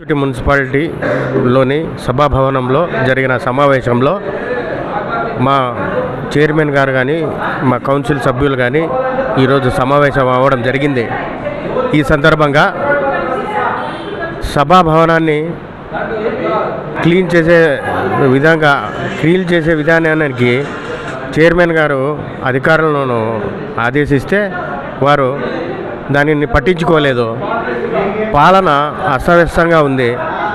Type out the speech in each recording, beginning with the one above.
చుట్టి మున్సిపాలిటీలోని సభాభవనంలో జరిగిన సమావేశంలో మా చైర్మన్ గారు కానీ మా కౌన్సిల్ సభ్యులు కానీ ఈరోజు సమావేశం అవ్వడం జరిగింది. ఈ సందర్భంగా సభాభవనాన్ని క్లీన్ చేసే విధంగా క్లీన్ చేసే విధానానికి చైర్మన్ గారు అధికారులను ఆదేశిస్తే వారు దానిని పట్టించుకోలేదు. పాలన అస్తవ్యస్తంగా ఉంది.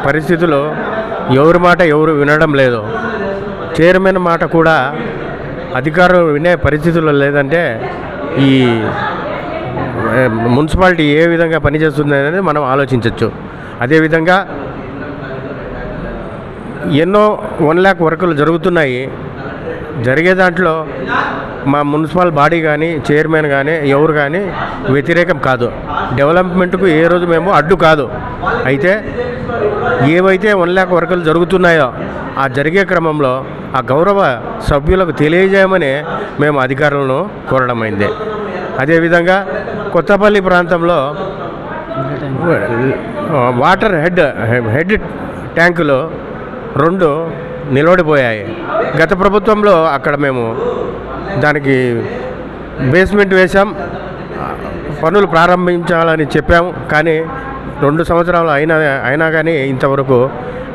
పరిస్థితులు ఎవరి మాట ఎవరు వినడం లేదు. చైర్మన్ మాట కూడా అధికారులు వినే పరిస్థితుల్లో లేదంటే ఈ మున్సిపాలిటీ ఏ విధంగా పనిచేస్తుంది అనేది మనం ఆలోచించవచ్చు అదేవిధంగా ఎన్నో వన్ ల్యాక్ వర్కులు జరుగుతున్నాయి. జరిగే దాంట్లో మా మున్సిపల్ బాడీ కానీ చైర్మన్ కానీ ఎవరు కానీ వ్యతిరేకం కాదు. డెవలప్మెంట్కు ఏ రోజు మేము అడ్డు కాదు. అయితే ఏవైతే వన్ ల్యాక్ వర్కులు జరుగుతున్నాయో ఆ జరిగే క్రమంలో ఆ గౌరవ సభ్యులకు తెలియజేయమని మేము అధికారులను కోరడమైంది అదేవిధంగా కొత్తపల్లి ప్రాంతంలో వాటర్ హెడ్ హెడ్ ట్యాంకులు రెండు నిలబడిపోయాయి. గత ప్రభుత్వంలో అక్కడ మేము దానికి బేస్మెంట్ వేశాం. పనులు ప్రారంభించాలని చెప్పాము కానీ రెండు సంవత్సరాలు అయినా అయినా కానీ ఇంతవరకు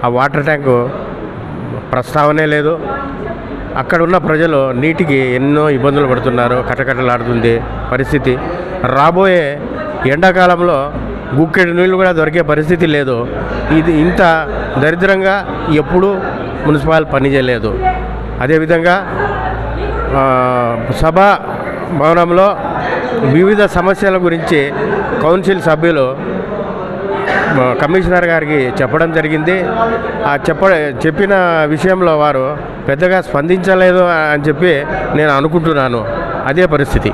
ఆ వాటర్ ట్యాంకు ప్రస్తావనే లేదు. అక్కడ ఉన్న ప్రజలు నీటికి ఎన్నో ఇబ్బందులు పడుతున్నారు. కటకటలాడుతుంది పరిస్థితి. రాబోయే ఎండాకాలంలో గుక్కెడు నీళ్ళు కూడా దొరికే పరిస్థితి లేదు. ఇది ఇంత దరిద్రంగా ఎప్పుడూ మున్సిపాల్ పని చేయలేదు. అదేవిధంగా సభ భవనంలో వివిధ సమస్యల గురించి కౌన్సిల్ సభ్యులు కమిషనర్ గారికి చెప్పడం జరిగింది. ఆ చెప్ప చెప్పిన విషయంలో వారు పెద్దగా స్పందించలేదు అని చెప్పి నేను అనుకుంటున్నాను. అదే పరిస్థితి.